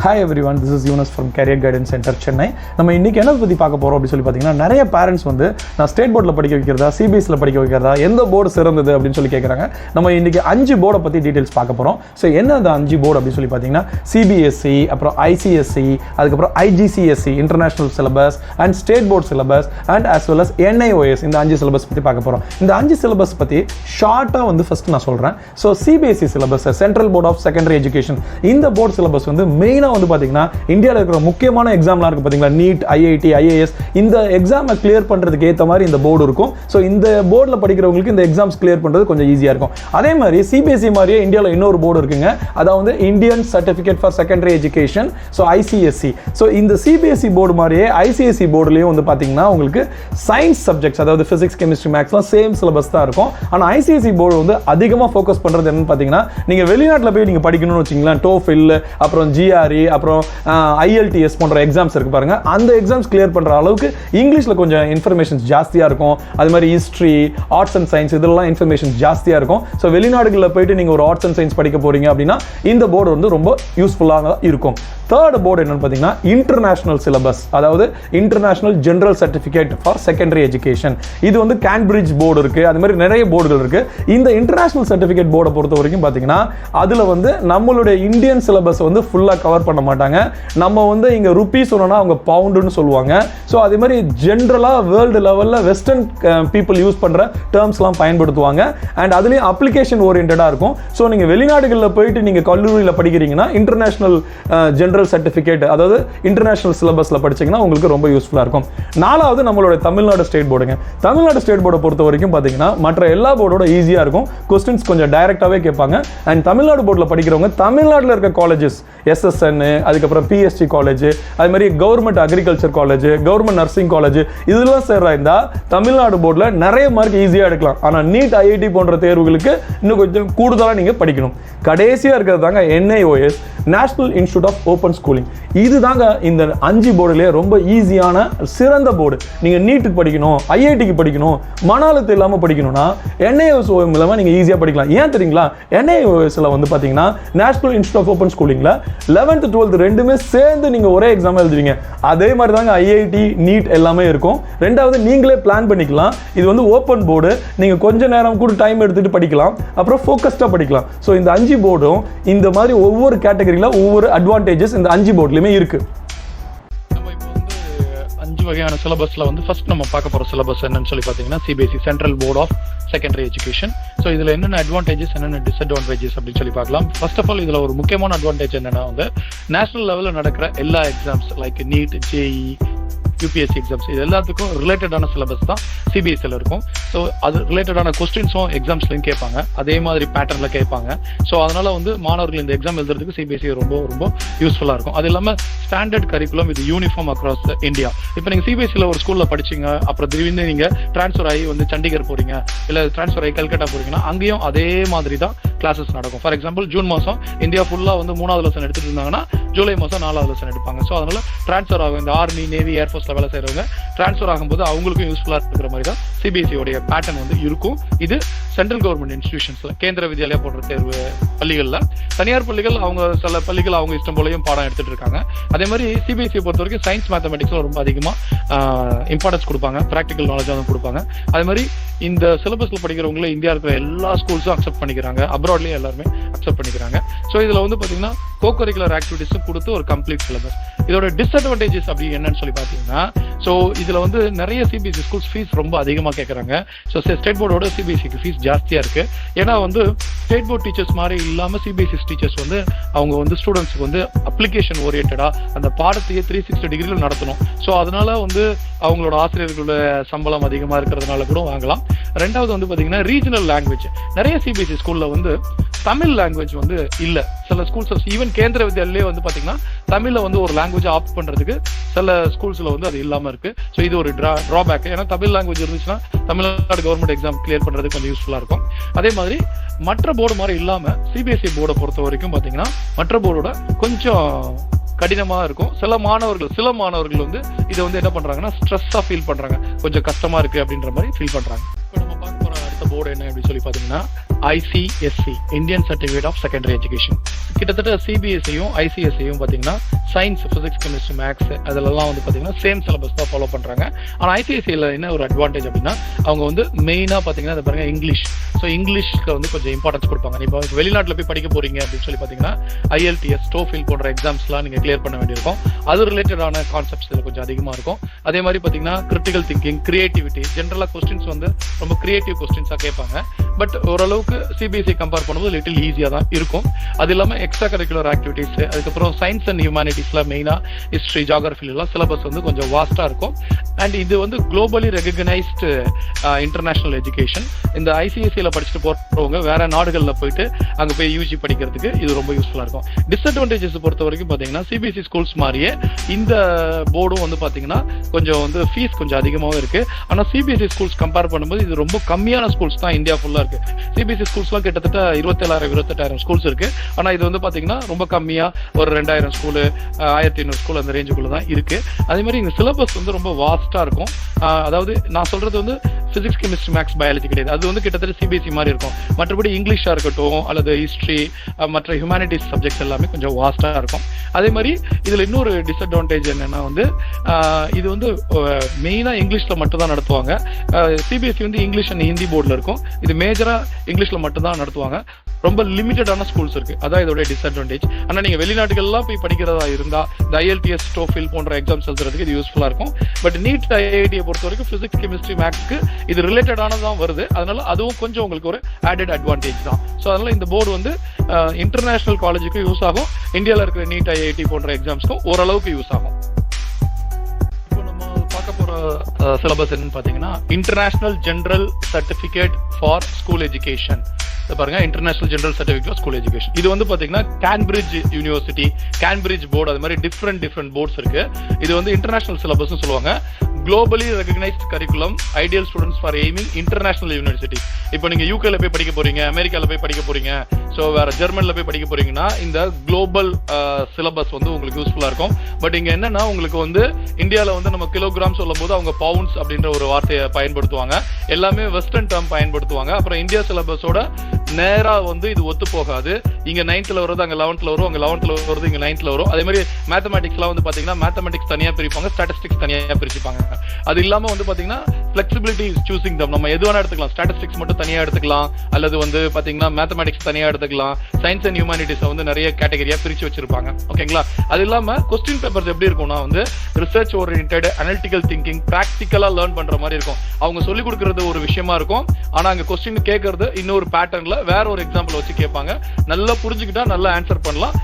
Hi everyone this is Younus from career guidance centre Chennai நம்ம இன்னைக்கு என்ன பற்றி பார்க்க போகிறோம் அப்படின்னு சொல்லி பார்த்தீங்கன்னா நிறைய பேரண்ட்ஸ் வந்து நான் ஸ்டேட் போர்டில் படிக்க வைக்கிறதா சிபிஎஸ்சியில் படிக்க வைக்கிறதா எந்த போர்டு சிறந்தது அப்படின்னு சொல்லி கேட்குறாங்க நம்ம இன்னைக்கு அஞ்சு போர்டை பற்றி டீட்டெயில்ஸ் பார்க்க போகிறோம் ஸோ என்ன அந்த அஞ்சு போர்டு அப்படின்னு சொல்லி பார்த்தீங்கன்னா சிபிஎஸ்சி அப்புறம் ஐசிஎஸ்சி அதுக்கப்புறம் IGCSE international syllabus and state board syllabus and as well as NIOS இந்த அஞ்சு சிலபஸ் பற்றி பார்க்க போகிறோம் இந்த அஞ்சு சிலபஸ் பற்றி ஷார்ட்டாக வந்து ஃபஸ்ட் நான் சொல்கிறேன் so CBSE syllabus central board of secondary education இந்த போர்டு சிலபஸ் வந்து மெயினாக வந்து பார்த்தீங்கன்னா இந்தியாவில் இருக்கிற முக்கியமான எக்ஸாம்லாம் இருக்குது பார்த்தீங்களா நீட் ஐஐடி ஐஏஎஸ் இந்த எக்ஸாமை கிளியர் பண்ணுறதுக்கு ஏற்ற மாதிரி இந்த போர்டு இருக்கும். ஸோ இந்த போர்டில் படிக்கிறவங்களுக்கு இந்த எக்ஸாம்ஸ் கிளியர் பண்ணுறது கொஞ்சம் ஈஸியாக இருக்கும். அதே மாதிரி சிபிஎஸ்சி மாதிரியே இந்தியாவில் இன்னொரு போர்டு இருக்குங்க. அதாவது Indian certificate for secondary education so ICSE so இந்த சிபிஎஸ்சி போர்டு மாதிரியே ஐசிஎஸ்சி போர்டுலேயும் வந்து பார்த்தீங்கன்னா உங்களுக்கு சயின்ஸ் சப்ஜெக்ட்ஸ் அதாவது ஃபிசிக்ஸ் கெமிஸ்ட்ரி மேக்ஸ்லாம் சேம் சிலபஸ் தான் இருக்கும். ஆனால் ஐசிஎஸ்சி போர்டு வந்து அதிகமாக ஃபோக்கஸ் பண்ணுறது என்னன்னு பார்த்தீங்கன்னா நீங்கள் வெளிநாட்டில் போய் நீங்கள் படிக்கணும்னு வச்சிங்களேன் டோஃபில் அப்புறம் ஜிஆர்இ அப்புறம் ஐஎல்டிஎஸ் போன்ற எக்ஸாம்ஸ் இருக்கு பாருங்க. அந்த எக்ஸாம்ஸ் கிளியர் பண்ணுற அளவுக்கு இங்கிலீஷில் கொஞ்சம் இன்ஃபர்மேஷன்ஸ் ஜாஸ்தியாக இருக்கும். அது மாதிரி ஹிஸ்ட்ரி ஆர்ட்ஸ் அண்ட் சயின்ஸ் இதெல்லாம் இன்ஃபர்மேஷன் ஜாஸ்தியாக இருக்கும். ஸோ வெளிநாடுகளில் போயிட்டு நீங்கள் ஒரு ஆர்ட்ஸ் அண்ட் சயின்ஸ் படிக்க போறீங்க அப்படின்னா இந்த போர்டு வந்து ரொம்ப யூஸ்ஃபுல்லாக இருக்கும். தேர்ட் போர்டு என்னன்னு பார்த்தீங்கன்னா இன்டர்நேஷனல் சிலபஸ் அதாவது international general certificate for secondary education இது வந்து கேம்பிரிட்ஜ் போர்டு இருக்கு அது மாதிரி நிறைய போர்டுகள் இருக்கு. இந்த இன்டர்நேஷனல் சர்டிஃபிகேட் போர்டை பொறுத்த வரைக்கும் பார்த்தீங்கன்னா அதில் வந்து நம்மளுடைய இந்தியன் சிலபஸ் வந்து ஃபுல்லாக கவர் பண்ண மாட்டாங்க. நம்ம வந்து இங்கே ருப்பி சொன்னோம்னா அவங்க பவுண்டுன்னு சொல்லுவாங்க. ஸோ அதே மாதிரி ஜென்ரலாக வேர்ல்டு லெவலில் வெஸ்டர்ன் பீப்புள் யூஸ் பண்ணுற டேர்ம்ஸ்லாம் பயன்படுத்துவாங்க. அண்ட் அதுலேயும் அப்ளிகேஷன் ஓரியன்டாக இருக்கும். ஸோ நீங்கள் வெளிநாடுகளில் போயிட்டு நீங்கள் கல்லூரியில் படிக்கிறீங்கன்னா இன்டர்நேஷனல் ஜென்ரல் சர்டிஃபிகேட் அதாவது இன்டர்நேஷனல் சிலபஸில் படிச்சீங்கன்னா உங்களுக்கு ரொம்ப யூஸ்ஃபுல்லாக இருக்கும். நாலாவது நம்மளோட தமிழ்நாடு ஸ்டேட் போர்டுங்க தமிழ்நாடு ஸ்டேட் போர்டை பொறுத்த வரைக்கும் பார்த்தீங்கன்னா மற்ற எல்லா போர்டோட ஈஸியாக இருக்கும். கொஸ்டின்ஸ் கொஞ்சம் டைரெக்டாகவே கேட்பாங்க. அண்ட் தமிழ்நாடு போர்டில் படிக்கிறவங்க தமிழ்நாட்டில் இருக்க காலேஜஸ் எஸ்எஸ்என் அதுக்கப்புறம் பிஎஸ்டி காலேஜ் அது மாதிரி government agriculture college government nursing college இதெல்லாம் சேர்றா இருந்தால் தமிழ்நாடு போர்டில் நிறைய மார்க் ஈஸியாக எடுக்கலாம். ஆனால் நீட் ஐஐடி போன்ற தேர்வுகளுக்கு இன்னும் கொஞ்சம் கூடுதலாக நீங்கள் படிக்கணும். கடைசியாக இருக்கிறது தாங்க NIOS national institute of open schooling இது தாங்க இந்த அஞ்சு போர்டுலேயே ரொம்ப ஈஸியான சிறந்த போர்டு. நீங்கள் நீட்டுக்கு படிக்கணும் ஐஐடிக்கு படிக்கணும் மன அழுத்தம் இல்லாமல் படிக்கணும்னா என்ஐஎஸ் ஓஎம் இல்லாமல் நீங்கள் ஈஸியாக படிக்கலாம். ஏன் தெரியுங்களா? என்ஐஓஎஸ்ல வந்து பார்த்தீங்கன்னா நேஷனல் இன்ஸ்டியூட் ஆஃப் ஓப்பன் ஸ்கூலிங்கில் லெவன்த் டுவெல்த் ரெண்டுமே சேர்ந்து நீங்கள் ஒரே எக்ஸாம் எழுதுவீங்க. அதே மாதிரி தாங்க ஐஐடி நீட் எல்லாமே இருக்கும். ரெண்டாவது நீங்களே பிளான் பண்ணிக்கலாம். இது வந்து ஓப்பன் போர்டு நீங்கள் கொஞ்ச நேரம் கூட டைம் எடுத்துகிட்டு படிக்கலாம். அப்புறம் ஃபோக்கஸ்டாக படிக்கலாம். ஸோ இந்த அஞ்சு போர்டும் இந்த மாதிரி ஒவ்வொரு கேட்டகரியில் ஒவ்வொரு அட்வான்டேஜஸ் இந்த அஞ்சு போர்ட்லையுமே இருக்குது நம்ம இப்போ வந்து அஞ்சு வகையான சிலபஸ்ல வந்து ஃபர்ஸ்ட் நம்ம பார்க்க போற சிலபஸ் என்னன்னு சொல்லி பார்த்தீங்கன்னா CBSE central board of secondary education so இதில் என்னென்ன அட்வான்டேஜஸ் என்னென்ன டிஸ்அட்வான்டேஜஸ் அப்படின்னு சொல்லி பார்க்கலாம். ஃபர்ஸ்ட் ஆஃப் ஆல் இதில் ஒரு முக்கியமான அட்வான்டேஜ் என்னன்னா வந்து நேஷனல் லெவலில் நடக்கிற எல்லா exams like NEET JEE UPSC exams இது எல்லாத்துக்கும் ரிலேட்டடான சிலபஸ் தான் சிபிஎஸ்சியில் இருக்கும். ஸோ அது ரிலேட்டடான கொஸ்டின்ஸும் எக்ஸாம்ஸ்லையும் கேட்பாங்க. அதே மாதிரி பேட்டர்னில் கேட்பாங்க. ஸோ அதனால் வந்து மாணவர்கள் இந்த எக்ஸாம் எழுதுறதுக்கு சிபிஎஸ்சி ரொம்ப ரொம்ப யூஸ்ஃபுல்லாக இருக்கும். அது இல்லாமல் ஸ்டாண்டர்ட் கரிக்குலம் இது யூனிஃபார்ம் அக்ராஸ் இந்தியா இப்போ நீங்கள் சிபிஎஸ்சியில் ஒரு ஸ்கூலில் படிச்சீங்க அப்புறம் திடீர்னு நீங்கள் ட்ரான்ஸ்ஃபர் ஆகி வந்து சண்டிகர் போறீங்க இல்லை ட்ரான்ஸ்ஃபர் ஆகி கல்கட்டா போகிறீங்கன்னா அங்கேயும் அதே மாதிரி தான் கிளாஸஸ் நடக்கும். ஃபார் எக்ஸாம்பிள் ஜூன் மாதம் இந்தியா ஃபுல்லாக வந்து மூணாவது லெசன் எடுத்துட்டு இருந்தாங்கன்னா ஜூலை மாதம் நாலாவது லெசன் எடுப்பாங்க. ஸோ அதனால ட்ரான்ஸ்ஃபர் ஆகும். இந்த ஆர்மி நேவி ஏர்ஃபோர்ஸ் வேலை செய்கிறவங்க ட்ரான்ஸ்ஃபர் ஆகும்போது அவங்களுக்கும் யூஸ்ஃபுல்லாக இருக்கிற மாதிரி தான் சிபிஎஸ்சி பேட்டர்ன் வந்து இருக்கும். இது சென்ட்ரல் கவர்மெண்ட் இன்ஸ்டிடியூஷன்ஸ்ல கேந்திர வித்யாலயா போன்ற தேர்வு பள்ளிகளில். தனியார் பள்ளிகள் அவங்க சில பள்ளிகள் அவங்க இஷ்டம் போலையும் பாடம் எடுத்துட்டு இருக்காங்க. அதே மாதிரி சிபிஎஸ்சி பொறுத்த வரைக்கும் சயின்ஸ் மேத்தமெட்டிக்ஸில் ரொம்ப அதிகமாக இம்பார்ட்டன்ஸ் கொடுப்பாங்க. ப்ராக்டிக்கல் நாலேஜ் வந்து கொடுப்பாங்க. அதே மாதிரி இந்த சிலபஸ்ல படிக்கிறவங்கள இந்தியா இருக்கிற எல்லா ஸ்கூல்ஸும் அக்செப்ட் பண்ணிக்கிறாங்க. அப்ராட்லயும் எல்லாருமே அக்செப்ட் பண்ணிக்கிறாங்க. ஸோ இதில் வந்து பார்த்தீங்கன்னா கோ கரிக்குலர் ஆக்டிவிட்டிஸும் கொடுத்து ஒரு கம்ப்ளீட் சிலபஸ் இதோட டிஸ்அட்வான்டேஜஸ் அப்படி என்னன்னு சொல்லி பார்த்தீங்கன்னா ஸோ இதில் வந்து நிறைய சிபிஎஸ்சி ஸ்கூல்ஸ் ஃபீஸ் ரொம்ப அதிகமாக கேட்குறாங்க ஸோ ஸ்டேட் போர்டோட சிபிஎஸ்சிக்கு ஃபீஸ் ஜாஸ்தியாக இருக்குது ஏன்னா வந்து ஸ்டேட் போர்ட் டீச்சர்ஸ் மாதிரி இல்லாமல் சிபிஎஸ்சி டீச்சர்ஸ் வந்து அவங்க வந்து ஸ்டூடெண்ட்ஸ்க்கு வந்து அப்ளிகேஷன் ஓரியன்டாக அந்த பாடத்தையே த்ரீ சிக்ஸ்டி டிகிரியில் நடத்தணும். ஸோ அதனால வந்து அவங்களோட ஆசிரியர்களோட சம்பளம் அதிகமாக இருக்கிறதுனால கூட வாங்கலாம். ரெண்டாவது வந்து பார்த்தீங்கன்னா ரீஜனல் லாங்குவேஜ் நிறைய சிபிஎஸ்சி ஸ்கூலில் வந்து தமிழ் லாங்குவேஜ் வந்து இல்லை. சில ஸ்கூல்ஸ் ஈவன் கேந்திர வித்யாலயே வந்து பார்த்தீங்கன்னா தமிழில் வந்து ஒரு லாங்குவேஜ் ஆப்ட் பண்ணுறதுக்கு சில ஸ்கூல்ஸில் வந்து அது இல்லாமல் இருக்கு. ஸோ இது ஒரு ட்ரா ட்ராபேக் ஏன்னா தமிழ் லாங்குவேஜ் இருந்துச்சுன்னா தமிழ்நாடு கவர்மெண்ட் எக்ஸாம் கிளியர் பண்ணுறதுக்கு கொஞ்சம் யூஸ்ஃபுல்லாக இருக்கும். அதே மாதிரி மற்ற போர்டு மாதிரி இல்லாமல் சிபிஎஸ்சி போர்டை பொறுத்த வரைக்கும் பார்த்தீங்கன்னா மற்ற போர்டோட கொஞ்சம் கடினமாக இருக்கும். சில மாணவர்கள் சில மாணவர்கள் வந்து இதை வந்து என்ன பண்ணுறாங்கன்னா ஸ்ட்ரெஸ்ஸாக ஃபீல் பண்ணுறாங்க கொஞ்சம் கஷ்டமாக இருக்குது அப்படின்ற மாதிரி ஃபீல் பண்ணுறாங்க இப்போ நம்ம பார்க்க போகிற அடுத்த போர்டு என்ன அப்படின்னு சொல்லி பார்த்தீங்கன்னா ICSE Indian certificate of secondary education கிட்டத்தட்ட சிபிஎஸ்சியும் ஐசிஎஸ்சியும் பார்த்தீங்கன்னா சயின்ஸ் ஃபிசிக்ஸ் கெமிஸ்ட்ரி மேக்ஸ் அதிலெல்லாம் வந்து பார்த்தீங்கன்னா சேம் சிலபஸ் தான் ஃபாலோ பண்ணுறாங்க ஆனால் ஐசிஎஸ்சியில் என்ன ஒரு அட்வான்டேஜ் அப்படின்னா அவங்க வந்து மெயினாக பார்த்தீங்கன்னா அது பாருங்க இங்கிலீஷ் ஸோ இங்கிலீஷ்க்கு வந்து கொஞ்சம் இம்பார்ட்டன்ஸ் கொடுப்பாங்க. இப்போ வெளிநாட்டில் போய் படிக்க போகிறீங்க அப்படின்னு சொல்லி பார்த்தீங்கன்னா ஐஎல்டிஎஸ் டோஃபில் போன்ற எக்ஸாம்ஸ்லாம் நீங்கள் கிளியர் பண்ண வேண்டியிருக்கும். அது ரிலேட்டடான கான்செப்ட்ஸ் இதில் கொஞ்சம் அதிகமாக இருக்கும். அதே மாதிரி பார்த்தீங்கன்னா கிரிட்டிக்கல் திங்கிங் கிரியேட்டிவிட்டி ஜென்ரலாக கொஸ்டின்ஸ் வந்து ரொம்ப கிரியேட்டிவ் கொஸ்டின்ஸாக கேட்பாங்க. பட் ஓரளவுக்கு சிபிஎஸ்சி கம்பேர் பண்ணும்போது லிட்டில் ஈஸியாக தான் இருக்கும். அது இல்லாமல் எக்ஸ்ட்ரா கரிக்குலர் ஆக்டிவிட்டீஸ் அதுக்கப்புறம் சயின்ஸ் அண்ட் ஹியூமானிட்டிஸில் மெயினாக ஹிஸ்ட்ரி ஜாகிரஃபிலாம் சிலபஸ் வந்து கொஞ்சம் வாஸ்ட்டாக இருக்கும். அண்ட் இது வந்து குளோபலி ரெகக்னைஸ்டு இன்டர்நேஷனல் எஜுகேஷன் இந்த ஐசிஎஸ்சியில் படிச்சுட்டு போகிறவங்க வேற நாடுகளில் போயிட்டு அங்கே போய் யூஜி படிக்கிறதுக்கு இது ரொம்ப யூஸ்ஃபுல்லாக இருக்கும். டிஸ்அட்வான்டேஜஸ் பொறுத்த வரைக்கும் பார்த்தீங்கன்னா சிபிஎஸ்சி ஸ்கூல்ஸ் மாதிரியே இந்த போர்டும் வந்து பார்த்தீங்கன்னா கொஞ்சம் வந்து ஃபீஸ் கொஞ்சம் அதிகமாகவும் இருக்கு. ஆனால் சிபிஎஸ்சி ஸ்கூல்ஸ் கம்பேர் பண்ணும்போது இது ரொம்ப கம்மியான ஸ்கூல்ஸ் தான். இந்தியா ஃபுல்லாக இருக்கு. சிபிஎஸ்சி காலேஜ் ஸ்கூல்ஸ்லாம் கிட்டத்தட்ட இருபத்தேழாயிரம் இருபத்தெட்டாயிரம் ஸ்கூல்ஸ் இருக்கு. ஆனால் இது வந்து பார்த்தீங்கன்னா ரொம்ப கம்மியாக ஒரு ரெண்டாயிரம் ஸ்கூலு ஆயிரத்தி ஐநூறு ஸ்கூல் அந்த ரேஞ்சுக்குள்ள தான் இருக்கு. அதே மாதிரி இந்த சிலபஸ் வந்து ரொம்ப வாஸ்ட்டாக இருக்கும். அதாவது நான் சொல்றது வந்து பிசிக்ஸ் கெமிஸ்ட்ரி மேக்ஸ் பயாலஜி கிடையாது. அது வந்து கிட்டத்தட்ட சிபிஎஸ்சி மாதிரி இருக்கும். மற்றபடி இங்கிலீஷாக இருக்கட்டும் அல்லது ஹிஸ்ட்ரி மற்ற ஹியூமானிட்டிஸ் சப்ஜெக்ட்ஸ் எல்லாமே கொஞ்சம் வாஸ்டாக இருக்கும். அதே மாதிரி இதில் இன்னொரு டிஸ்அட்வான்டேஜ் என்னென்னா வந்து இது வந்து மெயினாக இங்கிலீஷில் மட்டும் தான் நடத்துவாங்க. சிபிஎஸ்சி வந்து இங்கிலீஷ் அண்ட் ஹிந்தி போர்டில் இருக்கும். இது மேஜராக இங்கிலீஷ் இங்கிலீஷில் மட்டும் தான் நடத்துவாங்க. ரொம்ப லிமிட்டடான ஸ்கூல்ஸ் இருக்கு. அதான் இதோட டிஸ்அட்வான்டேஜ் ஆனால் நீங்கள் வெளிநாட்டுகள்லாம் போய் படிக்கிறதா இருந்தால் இந்த ஐஎல்டிஎஸ் டோஃபில் போன்ற எக்ஸாம்ஸ் எழுதுறதுக்கு இது யூஸ்ஃபுல்லாக இருக்கும். பட் நீட் ஐஐடியை பொறுத்த வரைக்கும் ஃபிசிக்ஸ் கெமிஸ்ட்ரி மேக்ஸ்க்கு இது ரிலேட்டடானது தான் வருது. அதனால அதுவும் கொஞ்சம் உங்களுக்கு ஒரு ஆடட் அட்வான்டேஜ் தான். ஸோ அதனால இந்த போர்டு வந்து இன்டர்நேஷனல் காலேஜுக்கு யூஸ் ஆகும். இந்தியாவில் இருக்கிற நீட் ஐஐடி போன்ற எக்ஸாம்ஸ்க்கும் ஓரளவுக்கு யூஸ் ஆகும். சிலபஸ் என்னன்னு பார்த்தீங்கன்னா international general certificate for school education பாருங்க international general certificate school education இது வந்து பாத்தீங்கன்னா கேம்பிரிட்ஜ் யூனிவர்சிட்டி கேம்பிரிட்ஜ் போர்டு அது மாதிரி டிஃப்ரெண்ட் டிஃப்ரெண்ட் போர்ட்ஸ் இருக்கு. இது வந்து இன்டர்நேஷனல் சிலபஸ் சொல்லுவாங்க. Globally recognised curriculum ideal students for aiming international university இப்போ நீங்கள் யூகேல போய் படிக்க போறீங்க அமெரிக்காவில் போய் படிக்க போறீங்க ஸோ வேற ஜெர்மனில் போய் படிக்க போறீங்கன்னா இந்த குளோபல் சிலபஸ் வந்து உங்களுக்கு யூஸ்ஃபுல்லாக இருக்கும். பட் இங்கே என்னன்னா உங்களுக்கு வந்து இந்தியாவில் வந்து நம்ம கிலோகிராம் சொல்லும் போது அவங்க பவுண்ட்ஸ் அப்படின்ற ஒரு வார்த்தையை பயன்படுத்துவாங்க. எல்லாமே வெஸ்டர்ன் டேர்ம் பயன்படுத்துவாங்க. அப்புறம் இந்தியா சிலபஸோட நேராக வந்து இது ஒத்து போகாது. இங்கே நைன்த்தில் வருது அங்கே லெவன்த்தில் வரும் அங்கே லெவன்த்தில் வருது இங்கே நைன்த்தில் வரும். அதே மாதிரி மேத்தமெட்டிக்ஸ்லாம் வந்து பார்த்தீங்கன்னா மேத்தமெட்டிக்ஸ் தனியாக பிரிப்பாங்க ஸ்டாட்டிஸ்டிக்ஸ் தனியாக பிரிச்சுப்பாங்க. அது இல்லாம வந்து பாத்தீங்கன்னா ஃபிளெக்சிபிலிட்டி சூசிங் தம் நம்ம எது வேணா எடுத்துக்கலாம். ஸ்டாட்டிஸ்டிக்ஸ் மட்டும் தனியா எடுத்துக்கலாம். அல்லது வந்து பாத்தீங்கன்னா மேத்தமெட்டிக்ஸ் தனியா எடுத்துக்கலாம். சயின்ஸ் அண்ட் ஹியூமானிட்டிஸ் வந்து நிறைய கேட்டகரியா பிரிச்சு வச்சிருப்பாங்க. ஓகேங்களா அது இல்லாம கொஸ்டின் பேப்பர்ஸ் எப்படி இருக்கும்னா வந்து ரிசர்ச் ஓரியன்ட் அனலிட்டிக்கல் திங்கிங் ப்ராக்டிக்கலாக லேர்ன் பண்ற மாதிரி இருக்கும். அவங்க சொல்லி கொடுக்கறது ஒரு விஷயமா இருக்கும். ஆனா அங்க கொஸ்டின் கேட்கறது இன்னொரு பேட்டர்ன்ல வேற ஒரு எக்ஸாம்பிள் வச்சு கேட்பாங்க. நல்லா புரிஞ்சுக்கிட்டா நல்லா ஆன்சர் பண்ணலாம்.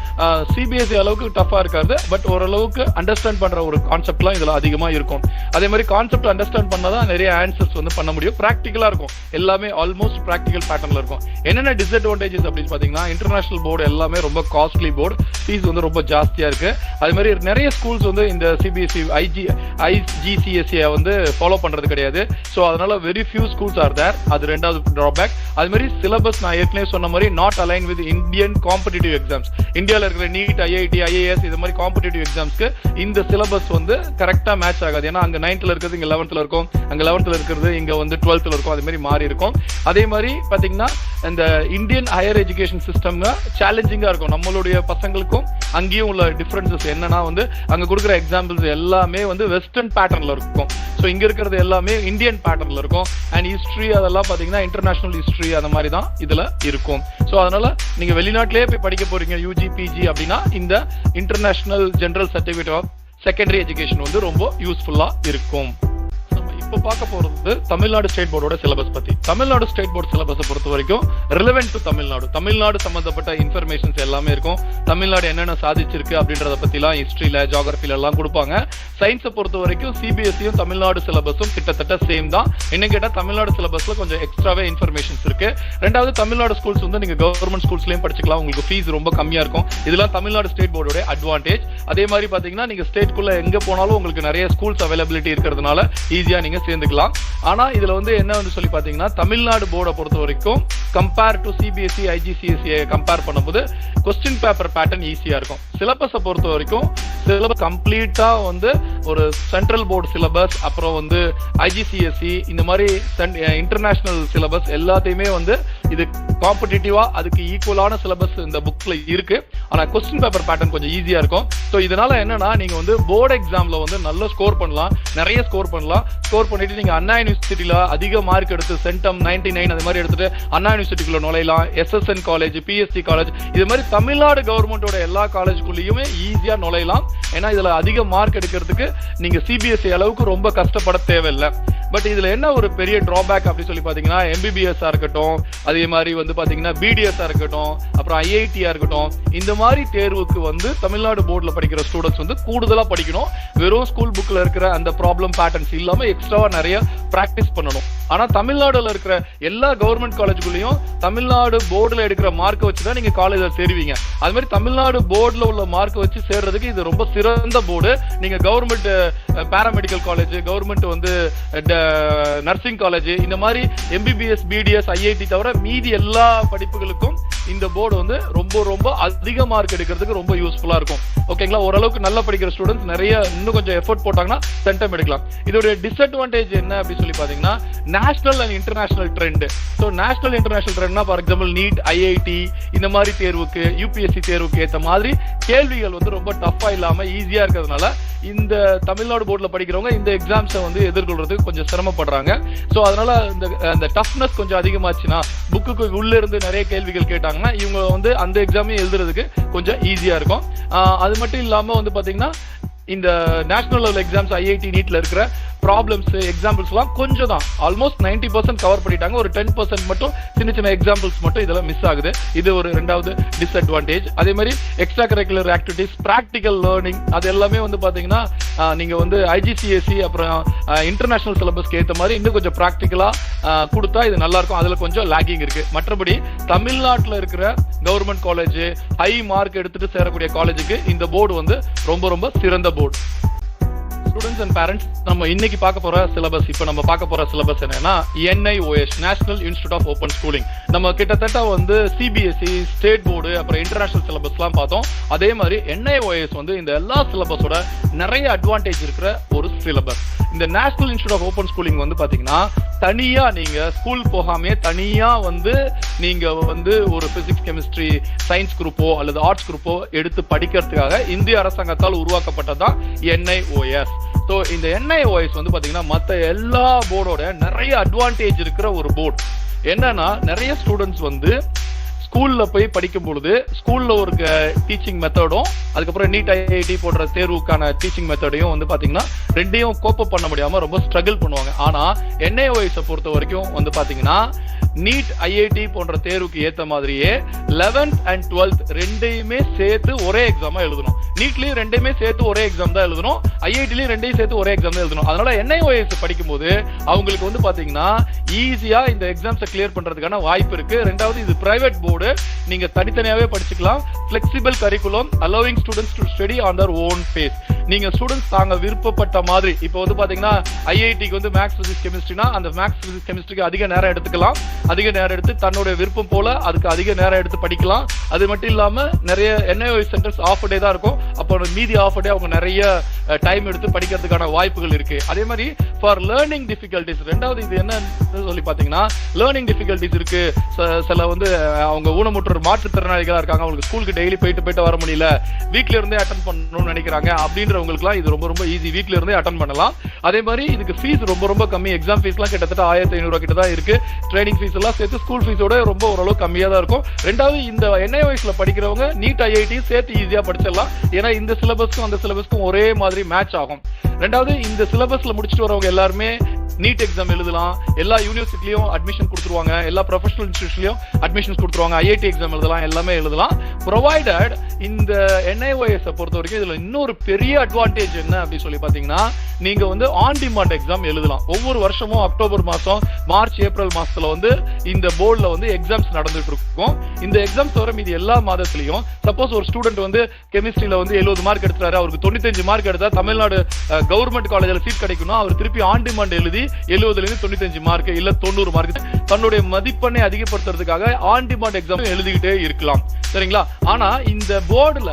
சிபிஎஸ்சி அளவுக்கு டஃபா இருக்காது. பட் ஓரளவுக்கு அண்டர்ஸ்டாண்ட் பண்ற ஒரு கான்செப்ட்லாம் இதுல அதிகமா இருக்கும். அதே மாதிரி கான்செப்ட் அண்டர்ஸ்டாண்ட் பண்ணாதான் நிறைய ஆன்சர்ஸ் வந்து பண்ண முடியும். ப்ராக்டிக்கலாக இருக்கும். எல்லாமே ஆல்மோஸ்ட் ப்ராக்டிக்கல் பேட்டர்னில் இருக்கும். என்னென்ன டிஸ்அட்வான்டேஜஸ் அப்படின்னு பார்த்தீங்கன்னா இன்டர்நேஷனல் போர்டு எல்லாமே ரொம்ப காஸ்ட்லி போர்டு ஃபீஸ் வந்து ரொம்ப ஜாஸ்தியா இருக்கு. அதே மாதிரி நிறைய ஸ்கூல்ஸ் வந்து இந்த சிபிஎஸ்சி ஐஜி ஐஜிசிஎஸ்சியை வந்து ஃபாலோ பண்றது கிடையாது. ஸோ அதனால very few schools are there அது ரெண்டாவது ட்ராபேக் அது மாதிரி சிலபஸ் நான் ஏற்கனவே சொன்ன மாதிரி not align with Indian competitive exams இந்தியாவில் இருக்கிற நீட் ஐஐடி ஐஏஎஸ் இது மாதிரி காம்படிட்டிவ் எக்ஸாம்ஸ்க்கு இந்த சிலபஸ் வந்து கரெக்டாக மேட்ச் ஆகாது. ஏன்னா அங்கே நைன்த்தில் இருக்கிறது இங்கே லெவன்த்தில் இருக்கும். அங்கே லெவன்த்தில் இருக்கிறது இங்கே வந்து டுவெல்த்தில் இருக்கும் அதே மாதிரி மாறி இருக்கும். அதே மாதிரி பார்த்தீங்கன்னா இந்த இந்தியன் ஹையர் எஜுகேஷன் சிஸ்டம் சேலஞ்சிங்காக இருக்கும். நம்மளுடைய பசங்களுக்கும் அங்கேயும் உள்ள டிஃப்ரென்சஸ் என்னன்னா வந்து அங்கே கொடுக்குற எக்ஸாம்பிள்ஸ் எல்லாமே வந்து வெஸ்டர்ன் பேட்டர்னில் இருக்கும். ஸோ இங்கே இருக்கிறது எல்லாமே இந்தியன் பேட்டர்னில் இருக்கும். அண்ட் ஹிஸ்ட்ரி அதெல்லாம் பார்த்தீங்கன்னா இன்டர்நேஷனல் ஹிஸ்ட்ரி அந்த மாதிரி தான் இதில் இருக்கும். ஸோ அதனால் நீங்கள் வெளிநாட்டிலேயே போய் படிக்க போகிறீங்க யூஜி பிஜி அப்படின்னா இந்த international general certificate of secondary education வந்து ரொம்ப யூஸ்ஃபுல்லாக இருக்கும். இப்போ பார்க்க போறது தமிழ்நாடு ஸ்டேட் போர்டோட சிலபஸ் பத்தி. தமிழ்நாடு ஸ்டேட் போர்டு சிலபஸை பொறுத்த வரைக்கும் ரிலவென்ட் டு தமிழ்நாடு. தமிழ்நாடு சம்பந்தப்பட்ட இன்ஃபர்மேஷன்ஸ் எல்லாமே இருக்கும். தமிழ்நாடு என்னென்ன சாதிச்சிருக்கு அப்படின்றத பத்திலாம் ஹிஸ்டரியில ஜாகிரபில எல்லாம் கொடுப்பாங்க. சயின்ஸை பொறுத்த வரைக்கும் சிபிஎஸ்சியும் தமிழ்நாடு சிலபஸும் கிட்டத்தட்ட சேம் தான். என்ன கேட்டால் தமிழ்நாடு சிலபஸ்ல கொஞ்சம் எக்ஸ்ட்ராவே இன்ஃபர்மேஷன்ஸ் இருக்கு. ரெண்டாவது தமிழ்நாடு ஸ்கூல்ஸ் வந்து நீங்க கவர்மெண்ட் ஸ்கூல்ஸ்லயும் படிச்சுக்கலாம். உங்களுக்கு ஃபீஸ் ரொம்ப கம்மியா இருக்கும். இதெல்லாம் தமிழ்நாடு ஸ்டேட் போர்டோட அட்வான்டேஜ் அதே மாதிரி பாத்தீங்கன்னா நீங்க ஸ்டேட்குள்ள எங்க போனாலும் உங்களுக்கு நிறைய ஸ்கூல்ஸ் அவைலபிலிட்டி இருக்கிறதுனால ஈஸியா நீங்க சேர்ந்துக்கலாம். ஆனா இதுல வந்து என்ன வந்து சொல்லி பாத்தீங்கன்னா தமிழ்நாடு போர்டை பொறுத்த வரைக்கும் compare to CBSE IGCSE compare பண்ணும்போது கொஸ்டின் பேப்பர் பேட்டர்ன் ஈஸியா இருக்கும். சிலபஸை பொறுத்த வரைக்கும் சிலபஸ் கம்ப்ளீட்டா வந்து ஒரு சென்ட்ரல் போர்டு சிலபஸ் அப்புறம் வந்து ஐஜிசிஎஸ்சி இந்த மாதிரி இன்டர்நேஷனல் சிலபஸ் எல்லாத்தையுமே வந்து இது காம்படிட்டிவா அதுக்கு ஈக்குவலான சிலபஸ் இந்த புக்ல இருக்கு. ஆனா கொஸ்டின் பேப்பர் பேட்டர்ன் கொஞ்சம் ஈஸியா இருக்கும். ஸோ இதனால என்னன்னா நீங்க வந்து போர்டு எக்ஸாம்ல வந்து நல்ல ஸ்கோர் பண்ணலாம். நிறைய ஸ்கோர் பண்ணலாம். ஸ்கோர் பண்ணிட்டு நீங்க அண்ணா யூனிவர்சிட்டியில அதிக மார்க் எடுத்து சென்டம் 99 நைன் அது மாதிரி எடுத்துட்டு அண்ணா யூனிவர்சிட்டிக்குள்ள நுழையலாம். S S N college B S C college இது மாதிரி தமிழ்நாடு கவர்மெண்டோட எல்லா காலேஜுக்குள்ளேயுமே ஈஸியா நுழையலாம். ஏன்னா இதுல அதிக மார்க் எடுக்கிறதுக்கு நீங்க சிபிஎஸ்சி அளவுக்கு ரொம்ப கஷ்டப்பட தேவையில்லை. பட் இதுல என்ன ஒரு பெரிய டிராபேக் அப்படின்னு சொல்லி பாத்தீங்கன்னா எம்பிபிஎஸ்ஸா இருக்கட்டும் அதே மாதிரி வந்து பாத்தீங்கன்னா பிடிஎஸ்ஸா இருக்கட்டும் அப்புறம் ஐஐடியா இருக்கட்டும் இந்த மாதிரி தேர்வுக்கு வந்து தமிழ்நாடு போர்டில் படிக்கிற ஸ்டூடெண்ட்ஸ் வந்து கூடுதலாக படிக்கணும். வெறும் ஸ்கூல் புக்கில் இருக்கிற அந்த ப்ராப்ளம் பேட்டர்ன்ஸ் இல்லாமல் எக்ஸ்ட்ராவாக நிறைய ப்ராக்டிஸ் பண்ணணும். ஆனால் தமிழ்நாடுல இருக்கிற எல்லா கவர்மெண்ட் காலேஜுக்குள்ளேயும் தமிழ்நாடு போர்டில் எடுக்கிற மார்க்கை வச்சு தான் நீங்கள் காலேஜில் சேருவீங்க. அது மாதிரி தமிழ்நாடு போர்டில் உள்ள மார்க்கை வச்சு சேர்றதுக்கு இது ரொம்ப சிறந்த போர்டு நீங்கள் கவர்மெண்ட் பேராமெடிக்கல் காலேஜ் கவர்மெண்ட் வந்து நர்சிங் காலேஜ் இந்த மாதிரி எம்பிபிஎஸ் பிடிஎஸ் ஐஐடி தவிர மீதி எல்லா படிப்புகளுக்கும் இந்த போர்டு வந்து ரொம்ப ரொம்ப அதிக மார்க் எடுக்கிறதுக்கு ரொம்ப யூஸ்ஃபுல்லா இருக்கும். ஓகேங்களா ஓரளவுக்கு நல்லா படிக்கிற ஸ்டூடெண்ட்ஸ் நிறைய இன்னும் கொஞ்சம் எஃபோர்ட் போட்டாங்கன்னா சென்டம் எடுக்கலாம். இதோட டிஸ்அட்வான்டேஜ் என்ன அப்படின்னு சொல்லி பாத்தீங்கன்னா national and international trend so national international ட்ரெண்ட்னா for example NEET IIT இந்த மாதிரி தேர்வுக்கு யூபிஎஸ்சி தேர்வுக்கு ஏற்ற மாதிரி கேள்விகள் வந்து ரொம்ப டஃப்பா இல்லாம ஈஸியா இருக்கிறதுனால இந்த தமிழ்நாடு போர்டில் படிக்கிறவங்க இந்த எக்ஸாம்ஸை வந்து எதிர்கொள்றதுக்கு கொஞ்சம் சிரமப்படுறாங்க. ஸோ அதனால இந்த அந்த டஃப்னஸ் கொஞ்சம் அதிகமாச்சுன்னா புக்குக்கு உள்ள இருந்து நிறைய கேள்விகள் கேட்டாங்க கேட்டாங்கன்னா இவங்க வந்து அந்த எக்ஸாமே எழுதுறதுக்கு கொஞ்சம் ஈஸியா இருக்கும். அது மட்டும் இல்லாம வந்து பாத்தீங்கன்னா இந்த நேஷனல் லெவல் எக்ஸாம்ஸ் ஐஐடி நீட்ல இருக்கிற ப்ராப்ளம்ஸ் எக்ஸாம்பிள்ஸ்லாம் கொஞ்சம் தான் ஆல்மோஸ்ட் நைன்டி பர்சன்ட் கவர் பண்ணிட்டாங்க. ஒரு டென் பர்சன்ட் மட்டும் சின்ன சின்ன எக்ஸாம்பிள்ஸ் மட்டும் இதெல்லாம் மிஸ் ஆகுது. இது ஒரு ரெண்டாவது டிஸ்அட்வான்டேஜ் அதே மாதிரி extra curricular activities practical learning அது எல்லாமே வந்து பார்த்தீங்கன்னா நீங்கள் வந்து ஐஜிசிஎஸ்சி அப்புறம் இன்டர்நேஷனல் சிலபஸ்க்கு ஏற்ற மாதிரி இன்னும் கொஞ்சம் ப்ராக்டிக்கலாக கொடுத்தா இது நல்லா இருக்கும். கொஞ்சம் லேக்கிங் இருக்குது மற்றபடி தமிழ்நாட்டில் இருக்கிற கவர்மெண்ட் காலேஜ் ஹை மார்க் எடுத்துட்டு சேரக்கூடிய காலேஜுக்கு இந்த போர்டு வந்து ரொம்ப ரொம்ப சிறந்த போர்டு ஸ்டூடெண்ட்ஸ் அண்ட் பேரண்ட்ஸ் நம்ம இன்னைக்கு பார்க்க போற சிலபஸ் இப்போ நம்ம பார்க்க போற சிலபஸ் என்னன்னா NIOS national institute of open schooling நம்ம கிட்டத்தட்ட வந்து சிபிஎஸ்சி ஸ்டேட் போர்டு அப்புறம் இன்டர்நேஷனல் சிலபஸ்லாம் பார்த்தோம். அதே மாதிரி என்ஐஓஎஸ் வந்து இந்த எல்லா சிலபஸோட நிறைய அட்வான்டேஜ் இருக்கிற ஒரு சிலபஸ் இந்த national institute of open schooling வந்து பாத்தீங்கன்னா தனியா நீங்க ஸ்கூல் போகாமே தனியா வந்து நீங்க வந்து ஒரு பிசிக்ஸ் கெமிஸ்ட்ரி சயின்ஸ் குரூப்போ அல்லது ஆர்ட்ஸ் குரூப்போ எடுத்து படிக்கிறதுக்காக இந்திய அரசாங்கத்தால் உருவாக்கப்பட்டதுதான் என்ஐஓஎஸ் ஸோ இந்த என்ஐஓஎஸ் வந்து பாத்தீங்கன்னா மற்ற எல்லா போர்டோட நிறைய அட்வான்டேஜ் இருக்கிற ஒரு போர்டு என்னன்னா நிறைய ஸ்டூடெண்ட்ஸ் வந்து ஸ்கூல்ல போய் படிக்கும் பொழுது ஸ்கூல்ல ஒரு டீச்சிங் மெத்தடும் அதுக்கப்புறம் நீட் ஐஐடி போன்ற தேர்வுக்கான டீச்சிங் மெத்தடையும் வந்து பாத்தீங்கன்னா ரெண்டையும் கோப்பப் பண்ண முடியாம ரொம்ப ஸ்ட்ரகிள் பண்ணுவாங்க. ஆனா என்ஐஓஎஸ் பொறுத்த வரைக்கும் வந்து பாத்தீங்கன்னா நீட் ஐஐடி போன்ற தேர்வுக்கு ஏத்த மாதிரியே லெவன்த் அண்ட் டுவெல்த் ரெண்டையுமே சேர்த்து ஒரே எக்ஸாமா எழுதணும். நீட்லயும் ரெண்டையுமே சேர்த்து ஒரே எக்ஸாம் தான் எழுதணும். ஐஐடிலயும் ரெண்டையும் சேர்த்து ஒரே எக்ஸாம் தான் எழுதணும். அதனால என்ஐஓஎஸ் படிக்கும்போது அவங்களுக்கு வந்து பாத்தீங்கன்னா ஈஸியா இந்த எக்ஸாம்ஸை கிளியர் பண்றதுக்கான வாய்ப்பு இருக்கு. ரெண்டாவது இது பிரைவேட் போர்டு நீங்க தனித்தனியாவே படிச்சுக்கலாம். Flexible curriculum allowing students to study on their own pace நீங்க ஸ்டூடெண்ட்ஸ் தாங்க விருப்பப்பட்ட மாதிரி. இப்போ வந்து பாத்தீங்கன்னா ஐஐடிக்கு வந்து மேக்ஸ் பிசிக்ஸ் கெமிஸ்ட்ரினா அந்த மேக்ஸ் பிசிக்ஸ் கெமிஸ்ட்ரிக்கு அதிக நேரம் எடுத்துக்கலாம். அதிக நேரம் எடுத்து தன்னுடைய விருப்பம் போல அதுக்கு அதிக நேரம் எடுத்து படிக்கலாம். அது மட்டும் இல்லாம நிறைய என்ஐஓஎஸ் சென்டர்ஸ் ஆஃப் டே தான் இருக்கும். அப்போ மீதி ஆஃப் டே அவங்க நிறைய டைம் எடுத்து படிக்கிறதுக்கான வாய்ப்புகள் இருக்கு. அதே மாதிரி ஃபார் லேர்னிங் டிஃபிகல்டிஸ் ரெண்டாவது இது என்ன சொல்லி பாத்தீங்கன்னா லேர்னிங் டிஃபிகல்டிஸ் இருக்கு. ச- சில வந்து அவங்க ஊனமுற்றோர் மாற்றுத்திறனாளிகளா இருக்காங்க. அவங்களுக்கு ஸ்கூலுக்கு டெய்லி போயிட்டு போயிட்டு வர முடியல. வீட்ல இருந்தே அட்டன் பண்ணணும்னு நினைக்கிறாங்க. அப்படின்றவங்களுக்குலாம் இது ரொம்ப ரொம்ப ஈஸி வீட்ல இருந்தே அட்டன் பண்ணலாம். அதே மாதிரி இதுக்கு ஃபீஸ் ரொம்ப ரொம்ப கம்மி. எக்ஸாம் ஃபீஸ்லாம் கிட்டத்தட்ட ஆயிரத்தி ஐநூறு கிட்ட தான் இருக்கு. ட்ரைனிங் ஃபீஸ் எல்லாம் சேர்த்து ஸ்கூல் ஃபீஸோட ரொம்ப ஓரளவு கம்மியா தான் இருக்கும். ரெண்டாவது இந்த என்ஐஒய்ஸ்ல படிக்கிறவங்க நீட் ஐஐடி சேர்த்து ஈஸியா படிச்சிடலாம். ஏன்னா இந்த சிலபஸ்க்கும் அந்த சிலபஸ்க்கும் ஒரே மாதிரி மேட்ச் ஆகும். ரெண்டாவது இந்த சிலபஸ்ல முடிச்சுட்டு வரவங்க எல்லாருமே நீட் எக்ஸாம் எழுதலாம். எல்லா யூனிவர்சிட்டிலையும் அட்மிஷன் கொடுத்துருவாங்க. எல்லா ப்ரொஃபஷனல் இன்ஸ்டியூட்லையும் அட்மிஷன்ஸ் கொடுத்துருவாங்க. ஐஐடி எக்ஸாம் எழுதலாம். எல்லாமே எழுதலாம். ப்ரொவைடட் இந்த என்ஐஒஎஸ் பொறுத்த வரைக்கும் இதுல இன்னொரு பெரிய அட்வான்டேஜ் என்ன அப்படின்னு சொல்லி பாத்தீங்கன்னா நீங்க வந்து ஆன் டிமாண்ட் எக்ஸாம் எழுதலாம். ஒவ்வொரு வருஷமும் அக்டோபர் மாசம் மார்ச் ஏப்ரல் மாசத்துல வந்து இந்த போர்டில் வந்து எக்ஸாம்ஸ் நடந்துட்டு இருக்கும் இந்த எக்ஸாம்ஸ் தவிர மீதி எல்லா மாதத்துலையும் சப்போஸ் ஒரு ஸ்டூடெண்ட் வந்து கெமிஸ்ட்ரியில் வந்து 70 மார்க் எடுத்துறாரு அவருக்கு தொண்ணூத்தஞ்சு மார்க் எடுத்தா தமிழ்நாடு கவர்மெண்ட் காலேஜ்ல சீட் கிடைக்கணும் அவர் திருப்பி ஆன் டிமாண்ட் எழுதி எழுபதுலேருந்து தொண்ணூத்தஞ்சு மார்க் இல்லை தொண்ணூறு மார்க் தன்னுடைய மதிப்பெண்ணை அதிகப்படுத்துறதுக்காக ஆன் டிமாண்ட் எக்ஸாம் எழுதிக்கிட்டே இருக்கலாம். சரிங்களா? ஆனா இந்த போர்டுல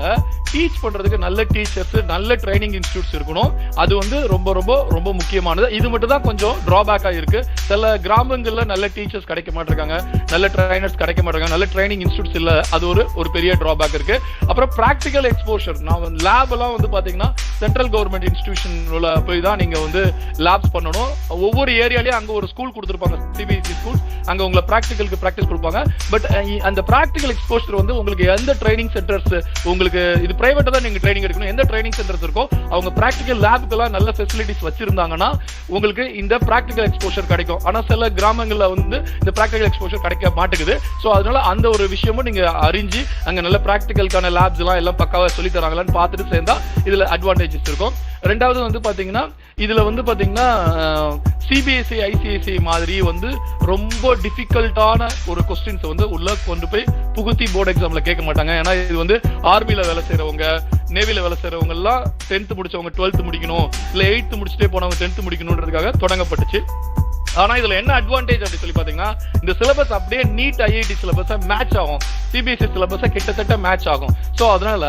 டீச் பண்றதுக்கு நல்ல டீச்சர்ஸ் நல்ல ட்ரைனிங் இன்ஸ்டியூட்ஸ் இருக்கணும். அது வந்து ரொம்ப ரொம்ப ரொம்ப முக்கியமானது. இது மட்டும் தான் கொஞ்சம் டிராபேக்காக இருக்கு. சில கிராமங்கள்ல நல்ல டீச்சர்ஸ் கிடைக்க மாட்டிருக்காங்க. நல்ல ட்ரைனர்ஸ் கிடைக்க மாட்டிருக்காங்க. நல்ல ட்ரைனிங் இன்ஸ்டியூட்ஸ் இல்ல. அது ஒரு ஒரு பெரிய டிராபேக் இருக்கு. அப்புறம் ப்ராக்டிக்கல் எக்ஸ்போஷர் நான் லேப் எல்லாம் வந்து பாத்தீங்கன்னா சென்ட்ரல் கவர்மெண்ட் இன்ஸ்டிடியூஷன்ல போய் தான் நீங்க வந்து லேப்ஸ் பண்ணணும். ஒவ்வொரு ஏரியாலயும் அங்க ஒரு ஸ்கூல் கொடுத்துருப்பாங்க. சிபிஎஸ்சி ஸ்கூல் அங்க உங்களை ப்ராக்டிக்கலுக்கு ப்ராக்டிஸ் கொடுப்பாங்க. பட் அந்த ப்ராக்டிக்கல் எக்ஸ்போஷர் வந்து உங்களுக்கு எந்த ட்ரைனிங் சென்டர்ஸ் உங்களுக்கு இது பிரைவேட்டா தான் நீங்க ட்ரைனிங் எடுக்கணும். எந்த ட்ரைனிங் சென்டர்ஸ் இருக்கோ அவங்க ப்ராக்டிக்கல் லேபுக்கெல்லாம் நல்ல ஃபெசிலிட்டிஸ் வச்சிருந்தாங்கன்னா உங்களுக்கு இந்த ப்ராக்டிக்கல் எக்ஸ்போஷர் கிடைக்கும். ஆனா சில கிராமங்கள்ல வந்து இந்த ப்ராக்டிக்கல் எக்ஸ்போஷர் கிடைக்க மாட்டேங்குது. ஸோ அதனால அந்த ஒரு விஷயமும் நீங்க அறிஞ்சு அங்க நல்ல ப்ராக்டிக்கலுக்கான லேப்ஸ் எல்லாம் எல்லாம் பக்காவா சொல்லி தராங்களான்னு பார்த்துட்டு சேர்ந்தா இதுல அட்வான்டேஜஸ் இருக்கும். ரெண்டாவது வந்து பாத்தீங்கன்னா இதுல வந்து பாத்தீங்கன்னா சிபிஎஸ்சி ஐசிஐசிஐ மாதிரி வந்து ரொம்ப டிஃபிகல்ட்டான ஒரு கொஸ்டின்ஸ் வந்து உள்ள கொண்டு போய் புகுத்தி போர்டு எக்ஸாம்ல கேட்க மாட்டாங்க. ஏன்னா இது வந்து ஆர்மியில வேலை செய்யறவங்க நேவியில வேலை செய்யறவங்க எல்லாம் டென்த் முடிச்சவங்க டுவெல்த் முடிக்கணும் இல்ல எயித்து முடிச்சுட்டே போனவங்க டென்த் முடிக்கணும்ன்றதுக்காக தொடங்கப்பட்டுச்சு. ஆனா இதுல என்ன அட்வான்டேஜ் அப்படி சொல்லி பாத்தீங்கன்னா இந்த சிலபஸ் அப்படியே நீட் ஐஐடி சிலபஸ் மேட்ச் ஆகும். சிபிஎஸ்சி சிலபஸ் கிட்டத்தட்ட மேட்ச் ஆகும். ஸோ அதனால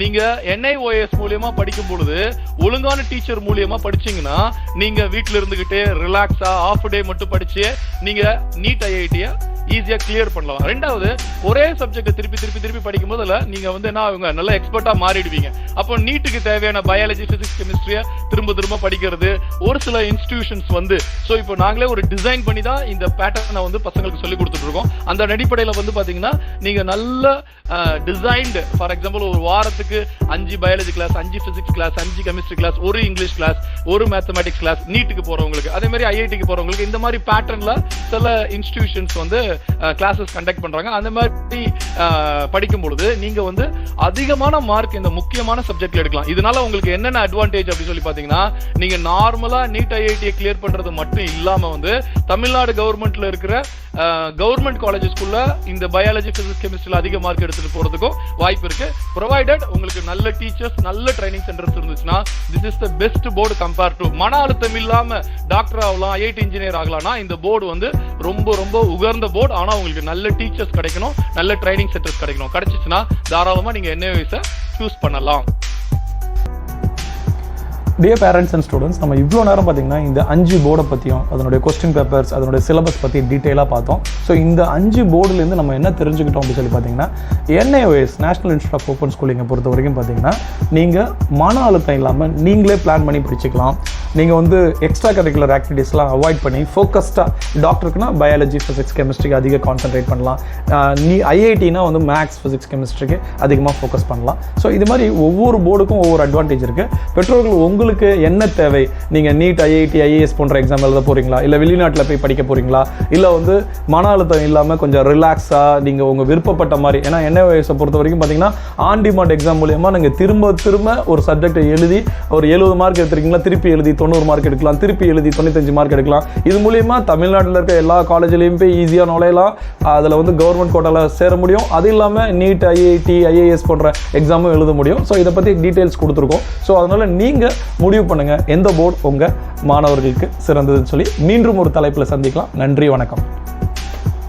நீங்க என்ஐஓஎஸ் மூலியமா படிக்கும் பொழுது ஒழுங்கான டீச்சர் மூலியமா படிச்சீங்கன்னா நீங்க வீட்டில் இருந்துகிட்டே ரிலாக்ஸா ஆஃப் டே மட்டும் படிச்சு நீங்க நீட் ஐஐடியை ஈஸியா கிளியர் பண்ணலாம். ரெண்டாவது ஒரே சப்ஜெக்ட் திருப்பி திருப்பி திருப்பி படிக்கும் போதுல நீங்க வந்து என்ன ஆகுங்க? நல்ல எக்ஸ்பர்ட்டா மாறிடுவீங்க. அப்போ நீட்டுக்கு தேவையான பயாலஜி பிசிக்ஸ் கெமிஸ்ட்ரியை திரும்ப திரும்ப படிக்கிறது ஒரு சில இன்ஸ்டிடியூஷன்ஸ் வந்து. ஸோ இப்போ நாங்களே ஒரு டிசைன் பண்ணி தான் இந்த பேட்டர்னை வந்து பசங்களுக்கு சொல்லி கொடுத்துட்டு இருக்கோம். அந்த அடிப்படையில் வந்து பாத்தீங்கன்னா நீங்க நல்ல டிசைன்டு ஃபார் எக்ஸாம்பிள் ஒரு வாரத்துக்கு அஞ்சு பயாலஜி கிளாஸ் அஞ்சு பிசிக்ஸ் கிளாஸ் அஞ்சு கெமிஸ்ட்ரி கிளாஸ் ஒரு இங்கிலீஷ் கிளாஸ் ஒரு மேத்தமெட்டிக்ஸ் கிளாஸ் நீட்டுக்கு போறவங்களுக்கு. அதே மாதிரி ஐஐடிக்கு போறவங்களுக்கு இந்த மாதிரி பேட்டர்ன்ல சில இன்ஸ்டிடியூஷன்ஸ் வந்து கிளாஸஸ் கண்டக்ட் பண்றாங்க. அந்த மாதிரி படிக்கும் பொழுது நீங்க வந்து அதிகமான மார்க் இந்த முக்கியமான சப்ஜெக்ட்ல எடுக்கலாம். இதனால உங்களுக்கு என்னென்ன அட்வான்டேஜ் அப்படின்னு சொல்லி பாத்தீங்கன்னா நீங்க நார்மலா நீட் ஐஐடியை கிளியர் பண்றது மட்டும் இல்லாம வந்து தமிழ்நாடு கவர்மெண்ட்ல இருக்கிற கவர்மெண்ட் காலேஜஸ்க்குள்ள இந்த பயாலஜி பிசிக்ஸ் கெமிஸ்ட்ரியில் அதிக மார்க் எடுத்துட்டு போறதுக்கும் வாய்ப்பு இருக்கு. ப்ரொவைடட் உங்களுக்கு நல்ல டீச்சர்ஸ் நல்ல ட்ரைனிங் சென்டர்ஸ் இருந்துச்சுன்னா this is the best board compare to மன அழுத்தம் இல்லாம டாக்டர் ஆகலாம் ஐஐடி இன்ஜினியர் ஆகலாம்னா இந்த போர்டு வந்து ரொம்ப ரொம்ப உகர்ந்த போர்டு ஆனா உங்களுக்கு நல்ல டீச்சர்ஸ் கிடைக்கணும் நல்ல ட்ரைனிங் சென்டர்ஸ் கிடைக்கணும். கிடைச்சிச்சுன்னா தாராளமா நீங்க என்ன வயசை சூஸ் பண்ணலாம். டியர் பேரண்ட்ஸ் அண்ட் ஸ்டூடெண்ட்ஸ் நம்ம இவ்வளோ நேரம் பார்த்தீங்கன்னா இந்த அஞ்சு போர்டை பற்றியும் அதனுடைய கொஸ்டின் பேப்பர்ஸ் அதனுடைய சிலபஸ் பற்றி டீட்டெயிலாக பார்த்தோம். ஸோ இந்த அஞ்சு போர்டுலேருந்து நம்ம என்ன தெரிஞ்சுக்கிட்டோம் அப்படின்னு சொல்லி பார்த்தீங்கன்னா NIOS national institute of open ஸ்கூலிங்கை பொறுத்த வரைக்கும் பார்த்தீங்கன்னா நீங்கள் மன அழுத்தம் இல்லாமல் நீங்களே பிளான் பண்ணி படிச்சுக்கலாம். நீங்கள் வந்து எக்ஸ்ட்ரா கரிக்குலர் ஆக்டிவிட்டீஸ்லாம் அவாய்ட் பண்ணி ஃபோக்கஸ்டாக டாக்டருக்குனா பயாலஜி ஃபிசிக்ஸ் கெமிஸ்ட்ரிக்கு அதிக கான்சென்ட்ரேட் பண்ணலாம். நீ ஐஐடினா வந்து மேக்ஸ் ஃபிசிக்ஸ் கெமிஸ்ட்ரிக்கு அதிகமாக ஃபோக்கஸ் பண்ணலாம். ஸோ இது மாதிரி ஒவ்வொரு போர்டுக்கும் ஒவ்வொரு அட்வான்டேஜ் இருக்குது பெற்றோர்கள் உங்களுக்கு என்ன தேவை? நீங்கள் நீட் ஐஐடி ஐஏஎஸ் போன்ற எக்ஸாம் எழுத போகிறீங்களா இல்லை வெளிநாட்டில் போய் படிக்க போகிறீங்களா இல்லை வந்து மன அழுத்தம் இல்லாமல் கொஞ்சம் ரிலாக்ஸாக நீங்கள் உங்கள் விருப்பப்பட்ட மாதிரி ஏன்னா என்ன வயசை பொறுத்த வரைக்கும் பார்த்தீங்கன்னா ஆன் டிமாண்ட் எக்ஸாம் மூலியமாக நீங்கள் திரும்ப திரும்ப ஒரு சப்ஜெக்டை எழுதி ஒரு எழுபது மார்க் எடுத்துருக்கீங்களா திருப்பி எழுதி தொண்ணூறு மார்க் எடுக்கலாம் திருப்பி எழுதி தொண்ணூத்தஞ்சு மார்க் எடுக்கலாம். இது மூலியமாக தமிழ்நாட்டில் இருக்க எல்லா காலேஜ்லேயும் போய் ஈஸியாக நுழையலாம். அதில் வந்து கவர்மெண்ட் கோட்டாவில் சேர முடியும். அது இல்லாமல் நீட் ஐஐடி ஐஏஎஸ் போன்ற எக்ஸாமும் எழுத முடியும். ஸோ இதை பற்றி டீட்டெயில்ஸ் கொடுத்துருக்கோம். ஸோ அதனால் நீங்கள் முடிவு பண்ணுங்கள் எந்த போர்டு உங்கள் மாணவர்களுக்கு சிறந்ததுன்னு சொல்லி மீண்டும் ஒரு தலைப்பில் சந்திக்கலாம். நன்றி வணக்கம்.